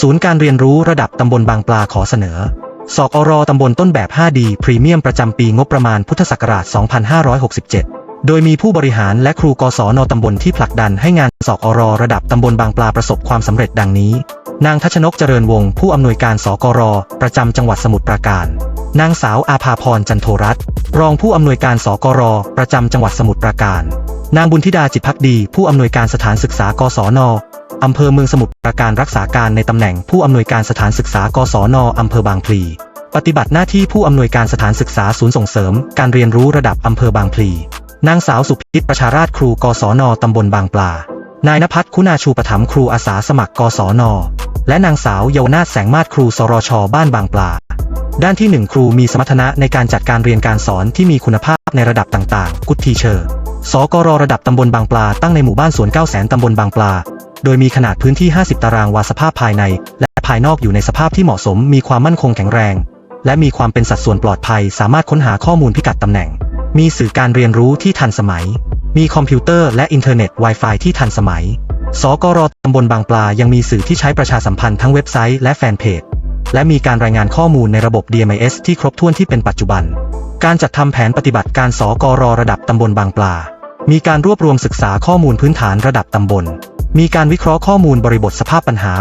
ศูนย์การเรียนรู้ระดับตำบลบางปลาขอเสนอ สอกอรตำบลต้นแบบ 5D พรีเมียมประจำปีงบประมาณพุทธศักราช 2567 โดยมีผู้บริหารและครูกศนตำบลที่ผลักดันให้งานสอกอรระดับตำบลบางปลาประสบความสำเร็จดังนี้ นางทัชนกเจริญวงศ์ผู้อำนวยการสกรประจำจังหวัดสมุทรปราการ นางสาวอาภาพรจันโทรัตน์รองผู้อำนวยการสกรประจำจังหวัดสมุทรปราการ นางบุญธิดาจิตพักดี ผู้อำนวยการสถานศึกษากศน อำเภอเมืองสมุทรปราการรักษาการในตำแหน่งผู้อำนวยการสถานศึกษากศนอำเภอบางพลี ปฏิบัติหน้าที่ผู้อำนวยการสถานศึกษาศูนย์ส่งเสริม การเรียนรู้ระดับอำเภอบางพลีนางสาวสุพิษประชาราชครูกศนตำบลบางปลา นายนภัสคุณาชูปถัมครูอาสาสมัครกศน และนางสาวเยาวนาถแสงมาศครูสรชบ้านบางปลา ด้านที่ 1 ครูมีสมรรถนะในการจัดการเรียนการสอนที่มีคุณภาพในระดับต่างๆ กุดทีเชอร์ สกรระดับตำบลบางปลาตั้งในหมู่บ้านสวน9 0 0 0 0ตำบลบางปลา โดยมีขนาดพื้นที่ 50 ตารางวาสภาพภายใน และภายนอกอยู่ในสภาพที่เหมาะสม มีความมั่นคงแข็งแรง และมีความเป็นสัดส่วนปลอดภัย สามารถค้นหาข้อมูลพิกัดตำแหน่ง มีสื่อการเรียนรู้ที่ทันสมัย มีคอมพิวเตอร์และอินเทอร์เน็ต Wi-Fi ที่ทันสมัย สกรตำบลบางปลายังมีสื่อที่ใช้ประชาสัมพันธ์ทั้งเว็บไซต์และแฟนเพจ และมีการรายงานข้อมูลในระบบ DMIS ที่ครบถ้วนที่เป็นปัจจุบัน การจัดทำแผนปฏิบัติการสกรระดับตำบลบางปลา มีการรวบรวมศึกษาข้อมูลพื้นฐานระดับตำบล มีการวิเคราะห์ข้อมูลบริบทสภาพปัญหา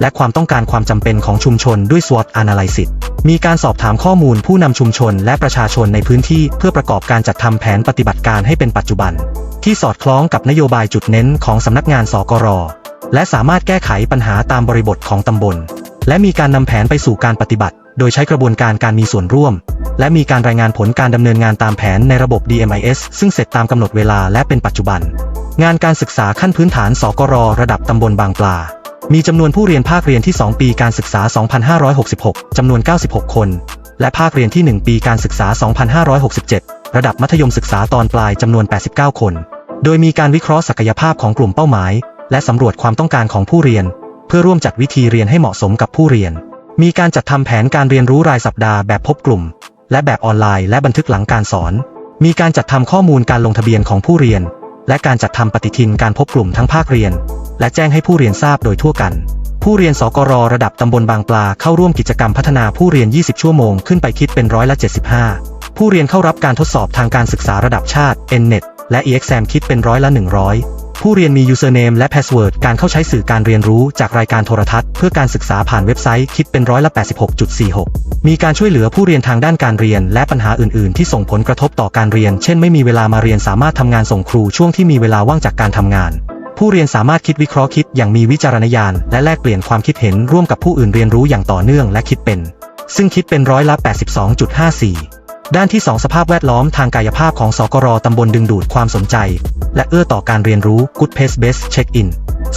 และความต้องการความจำเป็นของชุมชนด้วย SWOT Analysis มีการสอบถามข้อมูลผู้นำชุมชนและประชาชนในพื้นที่เพื่อประกอบการจัดทำแผนปฏิบัติการให้เป็นปัจจุบัน ที่สอดคล้องกับนโยบายจุดเน้นของสำนักงานสกร และสามารถแก้ไขปัญหาตามบริบทของตำบล และมีการนำแผนไปสู่การปฏิบัติ โดยใช้กระบวนการการมีส่วนร่วม และมีการรายงานผลการดำเนินงานตามแผนในระบบ DMIS ซึ่งเสร็จตามกำหนดเวลาและเป็นปัจจุบัน งานการศึกษาขั้นพื้นฐานสกรระดับตำบลบางปลา มีจำนวนผู้เรียนภาคเรียนที่ 2 ปีการศึกษา 2566 จำนวน 96 คน และภาคเรียนที่ 1 ปีการศึกษา 2567 ระดับมัธยมศึกษาตอนปลายจำนวน 89 คน โดยมีการวิเคราะห์ศักยภาพของกลุ่มเป้าหมาย และสำรวจความต้องการของผู้เรียน เพื่อร่วมจัดวิธีเรียนให้เหมาะสมกับผู้เรียน มีการจัดทำแผนการเรียนรู้รายสัปดาห์แบบพบกลุ่ม และแบบออนไลน์ และบันทึกหลังการสอน มีการจัดทำข้อมูลการลงทะเบียนของผู้เรียน และการจัดทำปฏิทินการพบกลุ่มทั้งภาคเรียน และแจ้งให้ผู้เรียนทราบโดยทั่วกัน ผู้เรียนสกรระดับตำบลบางปลาเข้าร่วมกิจกรรมพัฒนาผู้เรียน 20 ชั่วโมงขึ้นไปคิดเป็นร้อยละ 75 ผู้เรียนเข้ารับการทดสอบทางการศึกษาระดับชาติ NNET และ EXAM คิดเป็นร้อยละ 100 ผู้เรียนมี username และ password การเข้าใช้สื่อการเรียนรู้จากรายการโทรทัศน์เพื่อการศึกษาผ่านเว็บไซต์คิดเป็นร้อยละ 86.46 มีการช่วยเหลือผู้เรียนทางด้านการเรียน และปัญหาอื่น ๆ ที่ส่งผลกระทบต่อการเรียน เช่นไม่มีเวลามาเรียนสามารถทำงานส่งครูช่วงที่มีเวลาว่างจากการทำงาน ผู้เรียนสามารถคิดวิเคราะห์คิดอย่างมีวิจารณญาณ และแลกเปลี่ยนความคิดเห็นร่วมกับผู้อื่นเรียนรู้อย่างต่อเนื่องและคิดเป็น ซึ่งคิดเป็นร้อยละ 82.54 ด้านที่ 2 สภาพแวดล้อมทางกายภาพของสกรตำบลดึงดูดความสนใจ และเอื้อต่อการเรียนรู้ Good Pace Best Check In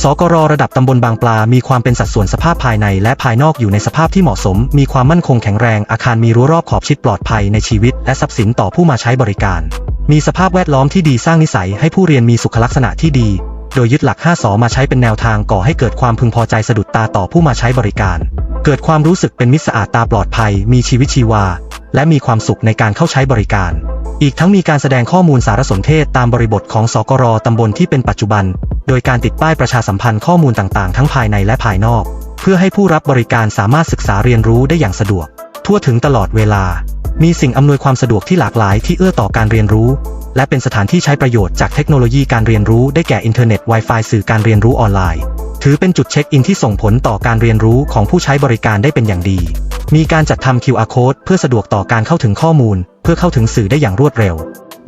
สกรระดับตำบลบางปลา มีความเป็นสัดส่วนสภาพภายในและภายนอกอยู่ในสภาพที่เหมาะสม มีความมั่นคงแข็งแรง อาคารมีรั้วรอบขอบชิดปลอดภัยในชีวิต และทรัพย์สินต่อผู้มาใช้บริการ มีสภาพแวดล้อมที่ดีสร้างนิสัยให้ผู้เรียนมีสุขลักษณะที่ดี โดยยึดหลัก 5 สอมาใช้เป็นแนวทางก่อให้เกิดความพึงพอใจสะดุดตาต่อผู้มาใช้บริการ เกิดความรู้สึกเป็นมิตรสะอาดตาปลอดภัย มีชีวิตชีวา และมีความสุขในการเข้าใช้บริการ อีกทั้งมีการแสดงข้อมูลสารสนเทศตามบริบทของสกรตำบลที่เป็นปัจจุบัน โดยการติดป้ายประชาสัมพันธ์ข้อมูลต่างๆ ทั้งภายในและภายนอก เพื่อให้ผู้รับบริการสามารถศึกษาเรียนรู้ได้อย่างสะดวก ทั่วถึงตลอดเวลา มีสิ่งอำนวยความสะดวกที่หลากหลายที่เอื้อต่อการเรียนรู้ และเป็นสถานที่ใช้ประโยชน์จากเทคโนโลยีการเรียนรู้ได้แก่อินเทอร์เน็ต Wi-Fi สื่อการเรียนรู้ออนไลน์ ถือเป็นจุดเช็คอินที่ส่งผลต่อการเรียนรู้ของผู้ใช้บริการได้เป็นอย่างดี มีการจัดทำ QR code เพื่อสะดวกต่อการเข้าถึงข้อมูล เพื่อเข้าถึงสื่อได้อย่างรวดเร็ว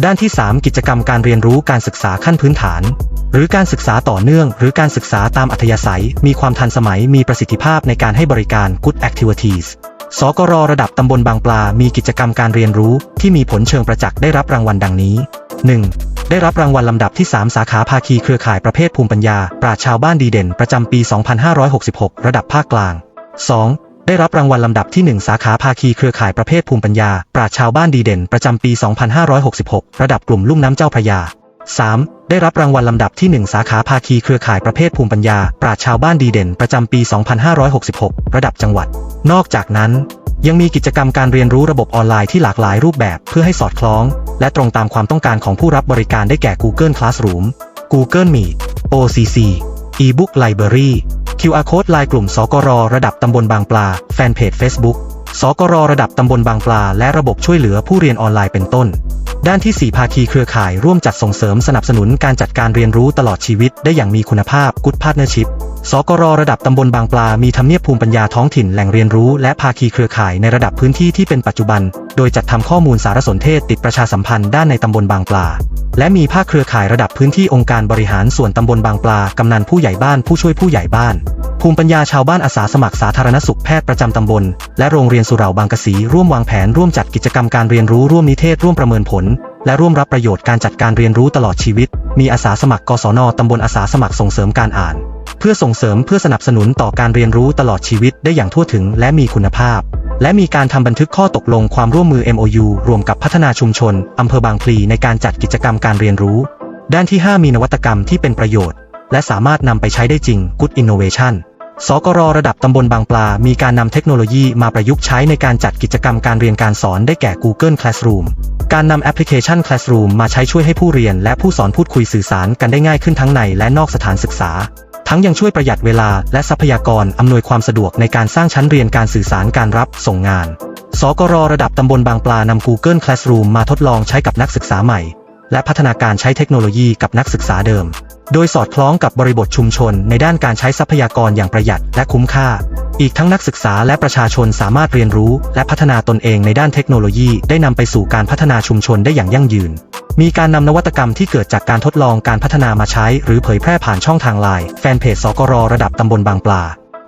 ด้านที่ 3 กิจกรรมการเรียนรู้การศึกษาขั้นพื้นฐาน หรือการศึกษาต่อเนื่อง หรือการศึกษาตามอัธยาศัย มีความทันสมัยมีประสิทธิภาพในการให้บริการ Good Activities สกรระดับตำบลบางปลา มีกิจกรรมการเรียนรู้ที่มีผลเชิงประจักษ์ได้รับรางวัลดังนี้ 1. ได้รับรางวัลลำดับที่ 3 สาขาภาคีเครือข่ายประเภทภูมิปัญญา ปราชชาวบ้านดีเด่น ประจำปี 2566 ระดับภาคกลาง 2. ได้รับรางวัลลำดับที่ 1 สาขาภาคีเครือข่ายประเภทภูมิปัญญา ปราชชาวบ้านดีเด่นประจำปี 2566 ระดับกลุ่มลุ่มน้ำเจ้าพระยา 3. ได้รับรางวัลลำดับที่ 1 สาขาภาคีเครือข่ายประเภทภูมิปัญญา ปราชชาวบ้านดีเด่นประจำปี 2566 ระดับจังหวัด นอกจากนั้น ยังมีกิจกรรมการเรียนรู้ระบบออนไลน์ที่หลากหลายรูปแบบเพื่อให้สอดคล้อง และตรงตามความต้องการของผู้รับบริการได้แก่ Google Classroom Google Meet OCC eBook Library QR Code ไลน์กลุ่มสกรระดับตำบลบางปลา แฟนเพจ Facebook สกรระดับตำบลบางปลา และระบบช่วยเหลือผู้เรียนออนไลน์เป็นต้น ด้านที่ 4 ภาคีเครือข่ายร่วมจัดส่งเสริมสนับสนุนการจัดการเรียนรู้ตลอดชีวิตได้อย่างมีคุณภาพ Good Partnership สกรระดับตำบลบางปลา มีทำเนียบภูมิปัญญาท้องถิ่นแหล่งเรียนรู้และภาคีเครือข่ายในระดับพื้นที่ที่เป็นปัจจุบัน โดยจัดทำข้อมูลสารสนเทศติดประชาสัมพันธ์ด้านในตำบลบางปลา และมีภาคเครือข่ายระดับพื้นที่องค์การบริหารส่วนตำบลบางปลากำนันผู้ใหญ่บ้านผู้ช่วยผู้ใหญ่บ้าน ภูมิปัญญาชาวบ้านอาสาสมัครสาธารณสุขแพทย์ประจำตำบล และโรงเรียนสุเหร่าบางกะสีร่วมวางแผนร่วมจัดกิจกรรมการเรียนรู้ร่วมนิเทศร่วมประเมินผล และร่วมรับประโยชน์การจัดการเรียนรู้ตลอดชีวิต มีอาสาสมัครกศนตำบลอาสาสมัครส่งเสริมการอ่าน เพื่อส่งเสริมเพื่อสนับสนุนต่อการเรียนรู้ตลอดชีวิตได้อย่างทั่วถึงและมีคุณภาพ และมีการทำบันทึกข้อตกลงความร่วมมือ MOU รวมกับพัฒนาชุมชนอำเภอบางพลีในการจัดกิจกรรมการเรียนรู้ ด้านที่ 5 มีนวัตกรรมที่เป็นประโยชน์ และสามารถนำไปใช้ได้จริง Good Innovation สกรระดับตำบลบางปลา มีการนำเทคโนโลยีมาประยุกต์ใช้ในการจัดกิจกรรมการเรียนการสอนได้แก่ Google Classroom การนำแอปพลิเคชัน Classroom มาใช้ช่วยให้ผู้เรียนและผู้สอนพูดคุยสื่อสารกันได้ง่ายขึ้นทั้งในและนอกสถานศึกษา ทั้งยังช่วยประหยัดเวลาและทรัพยากรอำนวยความสะดวกในการสร้างชั้นเรียนการสื่อสารการรับส่งงาน สกรระดับตำบลบางปลานำ Google Classroom มาทดลองใช้กับนักศึกษาใหม่ และพัฒนาการใช้เทคโนโลยีกับนักศึกษาเดิม โดยสอดคล้องกับบริบทชุมชนในด้านการใช้ทรัพยากรอย่างประหยัดและคุ้มค่า อีกทั้งนักศึกษาและประชาชนสามารถเรียนรู้ และพัฒนาตนเองในด้านเทคโนโลยีได้นำไปสู่การพัฒนาชุมชนได้อย่างยั่งยืน มีการนำนวัตกรรมที่เกิดจากการทดลองการพัฒนามาใช้ หรือเผยแพร่ผ่านช่องทางไลน์แฟนเพจสกรระดับตำบลบางปลา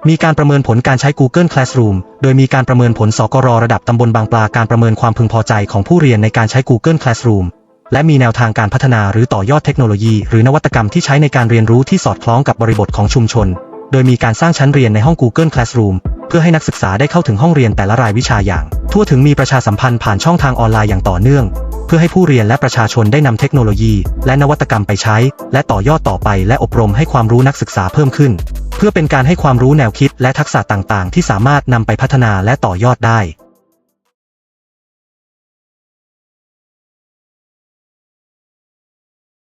มีการประเมินผลการใช้ Google Classroom โดยมีการประเมินผลสกรระดับตำบลบางปลาการประเมินความพึงพอใจของผู้เรียนในการใช้ Google Classroom และมีแนวทางการพัฒนาหรือต่อยอดเทคโนโลยี หรือนวัตกรรมที่ใช้ในการเรียนรู้ที่สอดคล้องกับบริบทของชุมชน โดยมีการสร้างชั้นเรียนในห้อง Google Classroom เพื่อให้นักศึกษาได้เข้าถึงห้องเรียนแต่ละรายวิชาอย่าง ทั่วถึงมีประชาสัมพันธ์ผ่านช่องทางออนไลน์อย่างต่อเนื่อง เพื่อให้ผู้เรียนและประชาชนได้นำเทคโนโลยี และนวัตกรรมไปใช้ และต่อยอดต่อไป และอบรมให้ความรู้นักศึกษาเพิ่มขึ้น เพื่อเป็นการให้ความรู้แนวคิดและทักษะต่างๆ ที่สามารถนำไปพัฒนาและต่อยอดได้